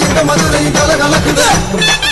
மதுரையும் கல கலக்குது. கல